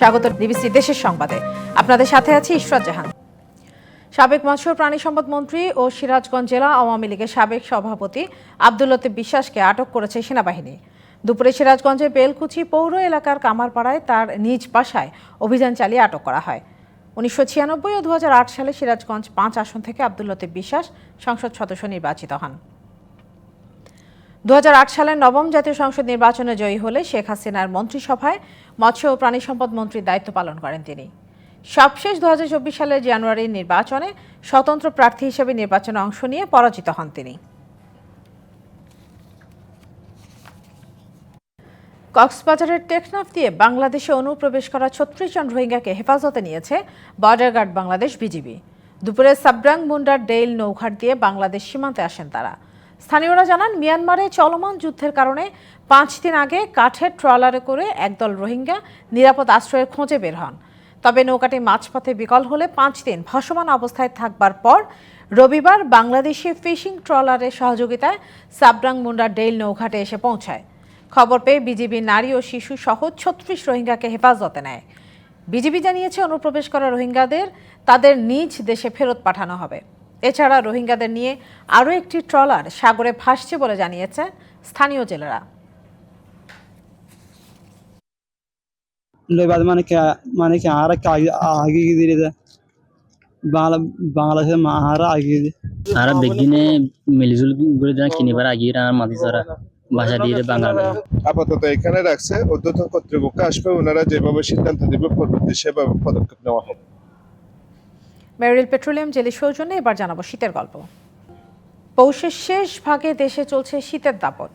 স্বাগত ডিবিসি দেশের সংবাদে। আপনাদের সাথে আছি ইশরাত জাহান। সাবেক মৎস্য প্রাণী সম্পদ মন্ত্রী ও সিরাজগঞ্জ জেলা আওয়ামী লীগের সাবেক সভাপতি আব্দুল লতিফ বিশ্বাসকে আটক করেছে সেনাবাহিনী। দুপুরে সিরাজগঞ্জের বেলকুচি পৌর এলাকার কামারপাড়ায় তার নিজ বাসায় অভিযান চালিয়ে আটক করা হয়। উনিশশো ছিয়ানব্বই ও দু হাজার আট সালে সিরাজগঞ্জ পাঁচ আসন থেকে আব্দুল লতিফ বিশ্বাস সংসদ সদস্য নির্বাচিত হন। দু হাজার আট সালের নবম জাতীয় সংসদ নির্বাচনে জয়ী হলে শেখ হাসিনার মন্ত্রিসভায় মৎস্য ও প্রাণী সম্পদ মন্ত্রীর দায়িত্ব পালন করেন তিনি। সবশেষ দু হাজার চব্বিশ সালের জানুয়ারির নির্বাচনে স্বতন্ত্র প্রার্থী হিসেবে নির্বাচনে অংশ নিয়ে পরাজিত হন তিনি। কক্সবাজারের টেকনাফ দিয়ে বাংলাদেশে অনুপ্রবেশ করা ছত্রিশ জন রোহিঙ্গাকে হেফাজতে নিয়েছে বর্ডার গার্ড বাংলাদেশ বিজিবি। দুপুরে সাবরাং মুন্ডার ডেইল নৌঘাট দিয়ে বাংলাদেশ সীমান্তে আসেন তারা। স্থানীয়রা জানান, মিয়ানমারে চলমান যুদ্ধের কারণে পাঁচ দিন আগে কাঠের ট্রলারে করে একদল রোহিঙ্গা নিরাপদ আশ্রয়ের খোঁজে বের হন। তবে নৌকাটি মাঝপথে বিকল হলে পাঁচ দিন ভাসমান অবস্থায় থাকবার পর রবিবার বাংলাদেশি ফিশিং ট্রলারের সহযোগিতায় সাবরাং মুন্ডা ডেইল নৌঘাটে এসে পৌঁছায়। খবর পেয়ে বিজিবি নারী ও শিশু সহ ছত্রিশ রোহিঙ্গাকে হেফাজতে নেয়। বিজিবি জানিয়েছে, অনুপ্রবেশ করা রোহিঙ্গাদের তাদের নিজ দেশে ফেরত পাঠানো হবে। এছাড়া রোহিঙ্গাদের নিয়ে আরও একটি ট্রলার সাগরে ভাসছে বলে জানিয়েছে স্থানীয় জেলেরা। দিয়ে আপাতত এখানে রাখছে অধ্যক্ষ কর্তৃপক্ষ আসবে ওনারা যেভাবে সিদ্ধান্ত দেবে পরবর্তী সেভাবে পদক্ষেপ নেওয়া হবে। মেরিল পেট্রোলিয়াম জেলি সৌজন্যে এবার জানাব শীতের গল্প। পৌষের শেষ ভাগে দেশে চলছে শীতের দাপট।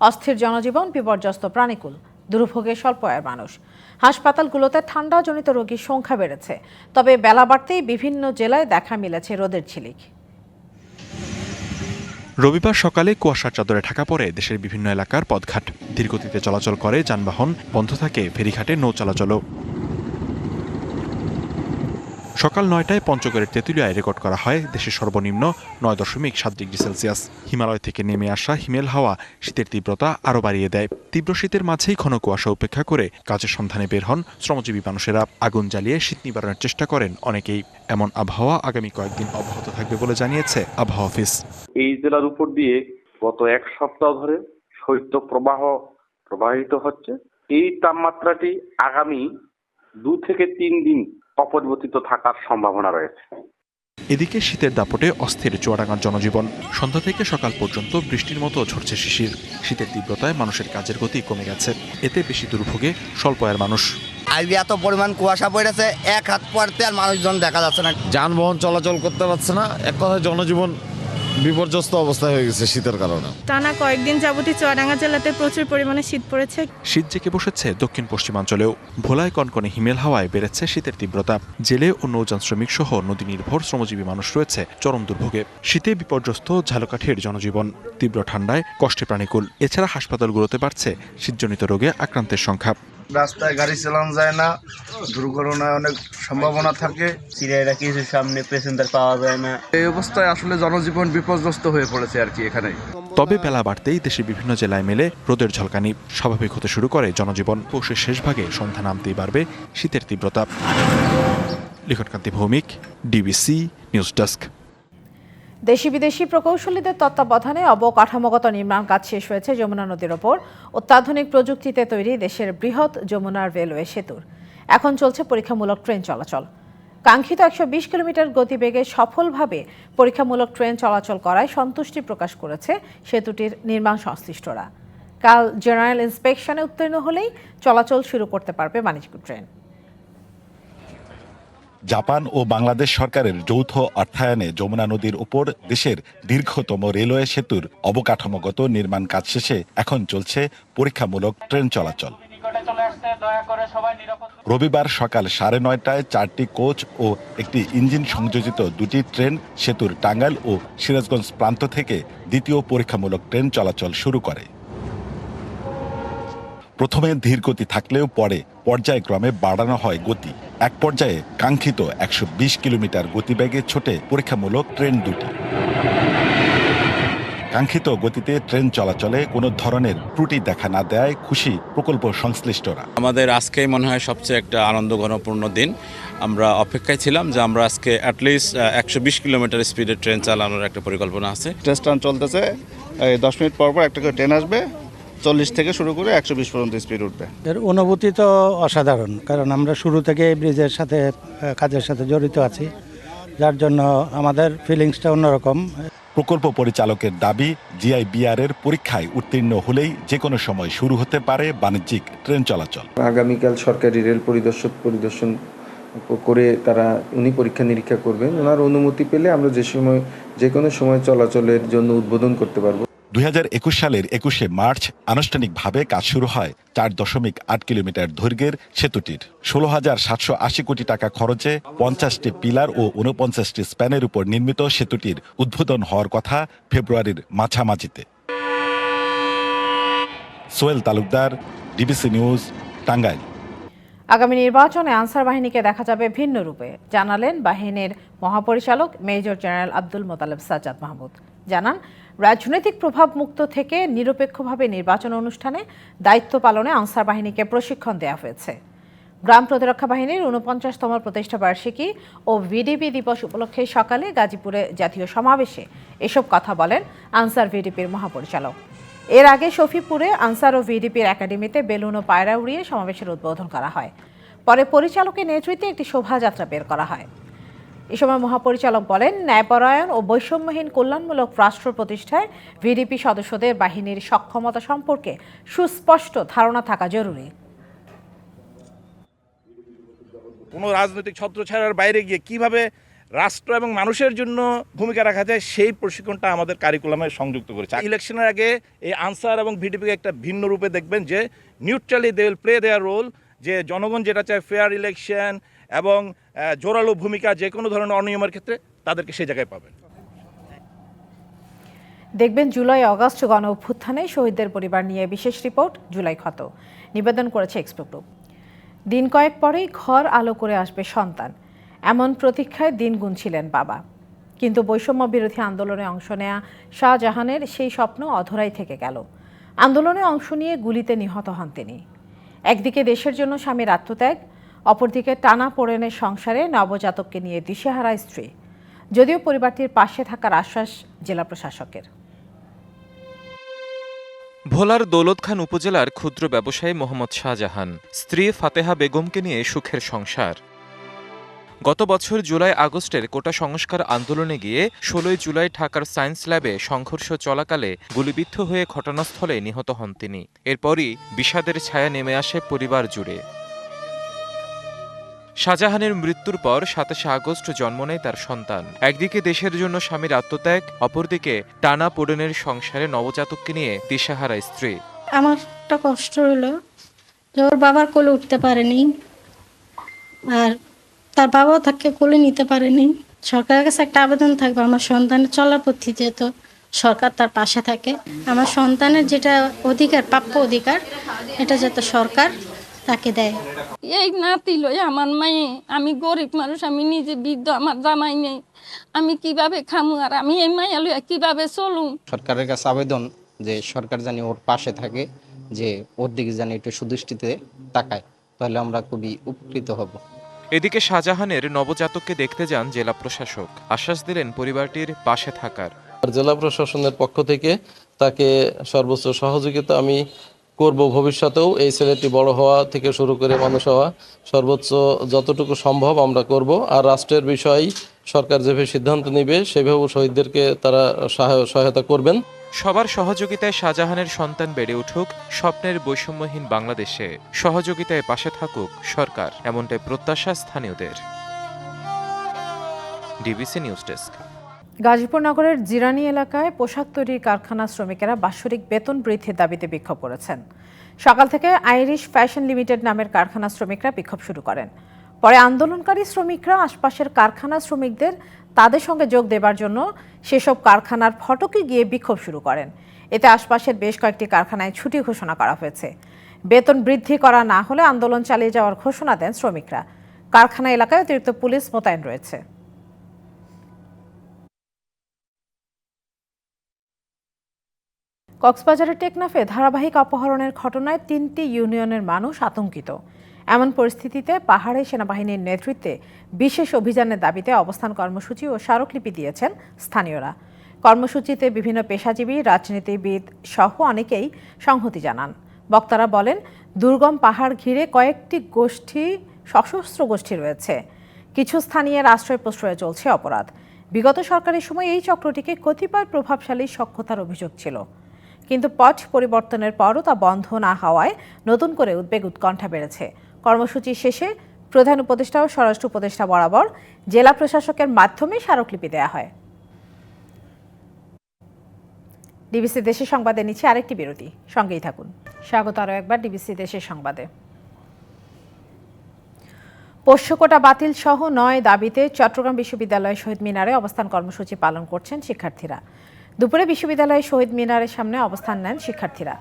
অস্থির জনজীবন, বিপর্যস্ত প্রাণীকুল, দুর্ভোগে স্বল্প আয়ের মানুষ। হাসপাতালগুলোতে ঠান্ডাজনিত রোগীর সংখ্যা বেড়েছে। তবে বেলা বাড়তেই বিভিন্ন জেলায় দেখা মিলেছে রোদের ঝিলিক। রবিবার সকালে কুয়াশার চাদরে ঢাকা পড়ে দেশের বিভিন্ন এলাকার পথঘাট। ধীরগতিতে চলাচল করে যানবাহন বন্ধ থাকে ফেরিঘাটে নৌ চলাচলও। সকাল নয়টায় পঞ্চগড়ের তেঁতুলিয়ায় রেকর্ড করা হয় দেশের সর্বনিম্ন নয় দশমিক সাত ডিগ্রি সেলসিয়াস। হিমালয় থেকে নেমে আসা হিমেল হাওয়া শীতের তীব্রতা আরও বাড়িয়ে দেয়। তীব্র শীতের মাঝেই ঘন কুয়াশা উপেক্ষা করে কাজের সন্ধানে বের হন শ্রমজীবী মানুষেরা। আগুন জ্বালিয়ে শীত নিবারণের চেষ্টা করেন অনেকেই। এমন আবহাওয়া আগামী কয়েকদিন অব্যাহত থাকবে বলে জানিয়েছে আবহাওয়া অফিস। এই জেলার উপর দিয়ে গত এক সপ্তাহ ধরে শৈত্য প্রবাহ প্রবাহিত হচ্ছে। এই তাপমাত্রাটি আগামী দু থেকে তিন দিন অপরিবর্তিত থাকার সম্ভাবনা রয়েছে। এদিকে শীতের দাপটে অস্থির চুয়াডাঙ্গার জনজীবন। সন্ধ্যা থেকে সকাল পর্যন্ত বৃষ্টির মতো ঝরছে শিশির। শীতের তীব্রতায় মানুষের কাজের গতি কমে গেছে। এতে বেশি দুর্ভোগে স্বল্প আয়ের মানুষ। আজকে এত পরিমাণ কুয়াশা পড়েছে এক হাত পড়তে আর মানুষজন দেখা যাচ্ছে না। যানবাহন চলাচল করতে পারছে না এক কথায় জনজীবন বিপর্যস্ত অবস্থায় হয়ে গেছে শীতের কারণে। টানা কয়েকদিন যাবতীয় চুয়াডাঙ্গা জেলাতে প্রচুর পরিমাণে শীত পড়েছে। শীত জেঁকে বসেছে দক্ষিণ পশ্চিমাঞ্চলেও। ভোলায় কনকনে হিমেল হাওয়ায় বেড়েছে শীতের তীব্রতা। জেলে ও নৌযান শ্রমিক সহ নদী নির্ভর শ্রমজীবী মানুষ রয়েছে চরম দুর্ভোগে। শীতে বিপর্যস্ত ঝালকাঠির জনজীবন। তীব্র ঠান্ডায় কষ্টে প্রাণীকুল। এছাড়া হাসপাতালগুলোতে বাড়ছে শীতজনিত রোগে আক্রান্তের সংখ্যা। রাস্তায় গাড়ি চালানো যায় না দুর্ঘটনায় অনেক সম্ভাবনা থাকে। সিরিয়াটা কিছু সামনে প্যাসেঞ্জার পাওয়া যায় না। এই অবস্থায় আসলে জনজীবন বিপর্যস্ত হয়ে পড়েছে আর কি এখানে তবে বেলা বাড়তেই দেশের বিভিন্ন জেলায় মেলে রোদের ঝলকানি। স্বাভাবিক হতে শুরু করে জনজীবন। পৌষের শেষ ভাগে সন্ধ্যা নামতেই বাড়বে শীতের তীব্রতা। Likhonkanti Bhowmik DBC news desk. দেশি বিদেশি প্রকৌশলীদের তত্ত্বাবধানে অবকাঠামোগত নির্মাণ কাজ শেষ হয়েছে যমুনা নদীর ওপর। অত্যাধুনিক প্রযুক্তিতে তৈরি দেশের বৃহৎ যমুনার রেলওয়ে সেতুর। এখন চলছে পরীক্ষামূলক ট্রেন চলাচল। কাঙ্ক্ষিত একশো বিশ কিলোমিটার গতিবেগে সফলভাবে পরীক্ষামূলক ট্রেন চলাচল করায় সন্তুষ্টি প্রকাশ করেছে সেতুটির নির্মাণ সংশ্লিষ্টরা। কাল জেনারেল ইন্সপেকশনে উত্তীর্ণ হলেই চলাচল শুরু করতে পারবে বাণিজ্যিক ট্রেন। জাপান ও বাংলাদেশ সরকারের যৌথ অর্থায়নে যমুনা নদীর উপর দেশের দীর্ঘতম রেলওয়ে সেতুর অবকাঠামোগত নির্মাণ কাজ শেষে এখন চলছে পরীক্ষামূলক ট্রেন চলাচল। রবিবার সকাল সাড়ে নয়টায় চারটি কোচ ও একটি ইঞ্জিন সংযোজিত দুটি ট্রেন সেতুর টাঙ্গাইল ও সিরাজগঞ্জ প্রান্ত থেকে দ্বিতীয় পরীক্ষামূলক ট্রেন চলাচল শুরু করে। প্রথমে ধীর গতি থাকলেও পরে পর্যায়ক্রমে বাড়ানো হয় গতি। এক পর্যায়ে কাঙ্ক্ষিত একশো বিশ কিলোমিটার গতিবেগে ছোটে পরীক্ষামূলক ট্রেন দুটি। কাঙ্ক্ষিত গতিতে ট্রেন চলাচলে কোনো ধরনের ত্রুটি দেখা না দেয় খুশি প্রকল্প সংশ্লিষ্টরা। আমাদের আজকে মনে হয় সবচেয়ে একটা আনন্দ ঘনপূর্ণ দিন। আমরা অপেক্ষায় ছিলাম যে আমরা আজকে অ্যাটলিস্ট একশো বিশ কিলোমিটার স্পিডে ট্রেন চালানোর একটা পরিকল্পনা আছে। ট্রেন চলতেছে এই দশ মিনিট পর পর একটা করে ট্রেন আসবে চল্লিশ থেকে শুরু করে একশো বিশ পর্যন্ত স্পিড উঠবে। এর অনুভূতি তো অসাধারণ কারণ আমরা শুরু থেকে এই ব্রিজের সাথে কাজের সাথে জড়িত আছি। যার জন্য আমাদের ফিলিংসটা অন্যরকম। প্রকল্প পরিচালকের দাবি জিআইবিআর এর পরীক্ষায় উত্তীর্ণ হলেই যে কোনো সময় শুরু হতে পারে বাণিজ্যিক ট্রেন চলাচল। আগামীকাল সরকারি রেল পরিদর্শক পরিদর্শন করে তারা উনি পরীক্ষা নিরীক্ষা করবেন। ওনার অনুমতি পেলে আমরা যে সময় যে কোনো সময় চলাচলের জন্য উদ্বোধন করতে পারব। দুই হাজার একুশ সালের একুশে মার্চ আনুষ্ঠানিকভাবে কাজ শুরু হয় চার দশমিক আট কিলোমিটার দৈর্ঘ্যের সেতুটির। ষোলো হাজার সাতশো আশি কোটি টাকা খরচে পঞ্চাশটি পিলার ও উনপঞ্চাশটি স্প্যানের উপর নির্মিত সেতুটির উদ্বোধন হওয়ার কথা ফেব্রুয়ারির মাঝামাঝিতে। Sohel Talukdar, DBC news, Tangail. আগামী নির্বাচনে আনসার বাহিনীকে দেখা যাবে ভিন্ন রূপে, জানালেন বাহিনীর মহাপরিচালক মেজর জেনারেল আব্দুল মোতালেব সাজাদ মাহমুদ। জানান রাজনৈতিক প্রভাব মুক্ত থেকে নিরপেক্ষভাবে নির্বাচন অনুষ্ঠানে দায়িত্ব পালনে আনসার বাহিনীকে প্রশিক্ষণ দেওয়া হয়েছে। গ্রাম প্রতিরক্ষা বাহিনীর উনপঞ্চাশতম প্রতিষ্ঠা বার্ষিকী ও ভিডিপি দিবস উপলক্ষে সকালে গাজীপুরে জাতীয় সমাবেশে এসব কথা বলেন আনসার ভিডিপির মহাপরিচালক। এর আগে শফিপুরে আনসার ও ভিডিপির একাডেমিতে বেলুন ও পায়রা উড়িয়ে সমাবেশের উদ্বোধন করা হয়। পরে পরিচালকের নেতৃত্বে একটি শোভাযাত্রা বের করা হয়। এ সময় মহাপরিচালক বলেন, ন্যায়পরায়ণ ও বৈষম্যহীন কল্যাণমূলক রাষ্ট্র প্রতিষ্ঠায় ভিডিপি সদস্যদের বাহিনীর সক্ষমতা সম্পর্কে সুস্পষ্ট ধারণা থাকা জরুরি। কোনো রাজনৈতিক ছত্রছায়ার বাইরে গিয়ে কীভাবে রাষ্ট্র এবং মানুষের জন্য ভূমিকা রাখা যায়, সেই প্রশিক্ষণটা আমাদের কারিকুলামে সংযুক্ত করেছে। ইলেকশনের আগে এই আনসার এবং ভিডিপিকে একটা ভিন্ন রূপে দেখবেন যে neutrally they will play their role যে জনগণ যেটা চায় ফেয়ার ইলেকশন এবং জোরালো ভূমিকা যে কোনো ধরনের অনিয়মের ক্ষেত্রে তাদেরকে সেই জায়গায় পাবেন। দেখবেন জুলাই অগস্ট গণ অভ্যুত্থানে শহীদদের পরিবার নিয়ে বিশেষ রিপোর্ট জুলাই ক্ষত। নিবেদন করেছে এক্সপো গ্রুপ। দিন কয়েক পরেই ঘর আলো করে আসবে সন্তান। এমন প্রতীক্ষায় দিন গুনছিলেন বাবা। কিন্তু বৈষম্য বিরোধী আন্দোলনে অংশ নেয়া শাহজাহানের সেই স্বপ্ন অধরাই থেকে গেল। আন্দোলনে অংশ নিয়ে গুলিতে নিহত হন তিনি। একদিকে দেশের জন্য স্বামীর আত্মত্যাগ অপরদিকে টানা পোড়েনের সংসারে নবজাতককে নিয়ে দিশেহারা স্ত্রী। যদিও পরিবারটির পাশে থাকার আশ্বাস জেলা প্রশাসকের। ভোলার দৌলত খান উপজেলার ক্ষুদ্র ব্যবসায়ী মোহাম্মদ শাহজাহান, স্ত্রী ফাতেহা বেগমকে নিয়ে সুখের সংসার। গত বছর জুলাই আগস্টের কোটা সংস্কার আন্দোলনে গিয়ে ষোলোই জুলাই ঢাকার সায়েন্স ল্যাবে সংঘর্ষ চলাকালে গুলিবিদ্ধ হয়ে ঘটনাস্থলে নিহত হন তিনি। এরপরই বিষাদের ছায়া নেমে আসে পরিবার জুড়ে। শাহজাহানের মৃত্যুর পর সাতাশে আগস্ট জন্ম নেয় তার সন্তান। একদিকে দেশের জন্য স্বামীর আত্মত্যাগ, অপরদিকে টানা পোড়েনের সংসারে নবজাতককে নিয়ে দিশাহারা স্ত্রী। আমার কষ্ট হলো যে ওর বাবার কোলে উঠতে পারেনি আর তার বাবাও তাকে কোলে নিতে পারেনি। সরকারের কাছে একটা আবেদন থাকবে, আমার সন্তানের চলার পথে যেহেতু সরকার তার পাশে থাকে। আমার সন্তানের যেটা অধিকার, প্রাপ্য অধিকার, এটা যাতে সরকার তাকে দেয়। এই নাতি লই আমার মায়ে আমি গরিব মানুষ আমি নিজে বৃদ্ধ আমার জামাই নেই। আমি কীভাবে খামু আর আমি এই মায়া লইয়া কীভাবে চলুম সরকারের কাছে আবেদন যে সরকার জানি ওর পাশে থাকে যে ওর দিকে জানি একটু সুদৃষ্টিতে তাকায় তাহলে আমরা খুবই উপকৃত হব। এদিকে শাহজাহানের নবজাতককে দেখতে যান জেলা প্রশাসক। আশ্বাস দিলেন পরিবারটির পাশে থাকার। আর জেলা প্রশাসনের পক্ষ থেকে তাকে সর্বোচ্চ সহযোগিতা আমি করব ভবিষ্যতেও। এই ছেলেটি বড় হওয়া থেকে শুরু করে মানুষ হওয়া সর্বোচ্চ যতটুকু সম্ভব আমরা করব। আর রাষ্ট্রের বিষয় সরকার যেভাবে সিদ্ধান্ত নেবে, সেভাবে শহীদদেরকে তারা সহায়- সহায়তা করবেন। সবার সহযোগিতায় শাহজাহানের সন্তান বেড়ে উঠুক স্বপ্নের বৈষম্যহীন বাংলাদেশে। সহযোগিতায় পাশে থাকুক সরকার, এমনটাই প্রত্যাশা স্থানীয়দের। DBC news desk. গাজীপুর নগরের জিরানি এলাকায় পোশাক তৈরির কারখানা শ্রমিকেরা বাৎসরিক বেতন বৃদ্ধির দাবিতে বিক্ষোভ করেছেন। সকাল থেকে আইরিশ ফ্যাশন লিমিটেড নামের কারখানা শ্রমিকরা বিক্ষোভ শুরু করেন। পরে আন্দোলনকারী শ্রমিকরা আশপাশের কারখানা শ্রমিকদের তাদের সঙ্গে যোগ দেবার জন্য সেসব কারখানার ফটকে গিয়ে বিক্ষোভ শুরু করেন। এতে আশপাশের বেশ কয়েকটি কারখানায় ছুটি ঘোষণা করা হয়েছে। বেতন বৃদ্ধি করা না হলে আন্দোলন চালিয়ে যাওয়ার ঘোষণা দেন শ্রমিকরা। কারখানা এলাকায় অতিরিক্ত পুলিশ মোতায়েন রয়েছে। কক্সবাজারের টেকনাফে ধারাবাহিক অপহরণের ঘটনায় তিনটি ইউনিয়নের মানুষ আতঙ্কিত। এমন পরিস্থিতিতে পাহাড়ে সেনাবাহিনীর নেতৃত্বে বিশেষ অভিযানের দাবিতে অবস্থান কর্মসূচি ও স্মারকলিপি দিয়েছেন স্থানীয়রা। কর্মসূচিতে বিভিন্ন পেশাজীবী, রাজনীতিবিদ সহ অনেকেই সংহতি জানান। বক্তারা বলেন, দুর্গম পাহাড় ঘিরে কয়েকটি গোষ্ঠী, সশস্ত্র গোষ্ঠী রয়েছে। কিছু স্থানীয় আশ্রয় প্রশ্রয়ে চলছে অপরাধ। বিগত সরকারের সময় এই চক্রটিকে কতিপয় প্রভাবশালী সক্ষতার অভিযোগ ছিল। কিন্তু পথ পরিবর্তনের পরও তা বন্ধ না হওয়ায় নতুন করে উদ্বেগ উৎকণ্ঠা বেড়েছে। কর্মসূচি শেষে প্রধান উপদেষ্টা ও স্বরাষ্ট্র উপদেষ্টা বরাবর জেলা প্রশাসকের মাধ্যমে স্মারকলিপি দেওয়া হয়। ডিবিসি দেশের সংবাদে নিচ্ছে আরেকটি বিরতি। সঙ্গেই থাকুন। স্বাগত আরও একবার ডিবিসি দেশের সংবাদে। পোষ্যকোটা বাতিল সহ নয় দাবিতে চট্টগ্রাম বিশ্ববিদ্যালয় শহীদ মিনারে অবস্থান কর্মসূচি পালন করছেন শিক্ষার্থীরা। দুপুরে বিশ্ববিদ্যালয়ের শহীদ মিনারের সামনে অবস্থান নেন শিক্ষার্থীরা।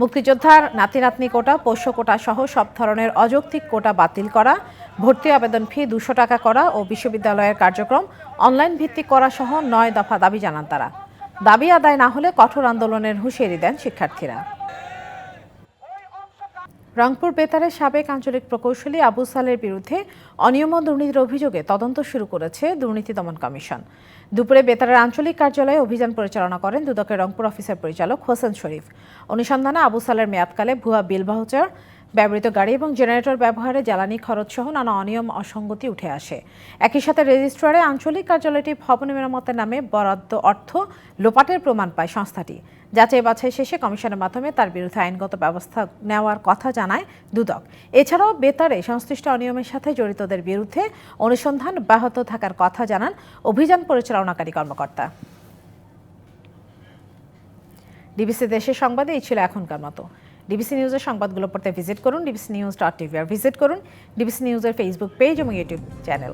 মুক্তিযোদ্ধার নাতি নাতনি কোটা, পোষ্য কোটা সহ সব ধরনের অযৌক্তিক কোটা বাতিল করা, ভর্তি আবেদন ফি দুশো টাকা করা ও বিশ্ববিদ্যালয়ের কার্যক্রম অনলাইন ভিত্তিক করা সহ নয় দফা দাবি জানান তারা। দাবি আদায় না হলে কঠোর আন্দোলনের হুঁশিয়ারি দেন শিক্ষার্থীরা। রংপুর বেতারের সাবেক আঞ্চলিক প্রকৌশলী আবু সালের বিরুদ্ধে অনিয়ম ও দুর্নীতির অভিযোগে তদন্ত শুরু করেছে দুর্নীতি দমন কমিশন। দুপুরে বেতারের আঞ্চলিক কার্যালয়ে অভিযান পরিচালনা করেন দুদকের রংপুর অফিসের পরিচালক হোসেন শরীফ। অনুসন্ধানে আবু সালের মেয়াদকালে ভুয়া বিল ভাউচার ব্যবহৃত গাড়ি এবং জেনারেটর ব্যবহারে জ্বালানি খরচ সহ নানা অনিয়ম, অসঙ্গতি উঠে আসে। একই সাথে রেজিস্ট্রারে আঞ্চলিক কার্যালয়টি ভবন মেরামতের নামে বরাদ্দ অর্থ লোপাটের প্রমাণ পায় সংস্থাটি। যাচাই বাছাই শেষে কমিশনের মাধ্যমে তার বিরুদ্ধে আইনগত ব্যবস্থা নেওয়ার কথা জানায় দুদক। এছাড়াও বেতারে সংশ্লিষ্ট অনিয়মের সাথে জড়িতদের বিরুদ্ধে অনুসন্ধান ব্যাহত থাকার কথা জানান অভিযান পরিচালনাকারী কর্মকর্তা। ডিবিসি দেশের সংবাদে এই ছিল এখনকার মতো। ডিবিসি নিউজের সংবাদগুলো পড়তে ভিজিট করুন, ডিবিসি নিউজ ডট টিভি, আর ভিজিট করুন ডিবিসি নিউজের ফেসবুক পেজ এবং ইউটিউব চ্যানেল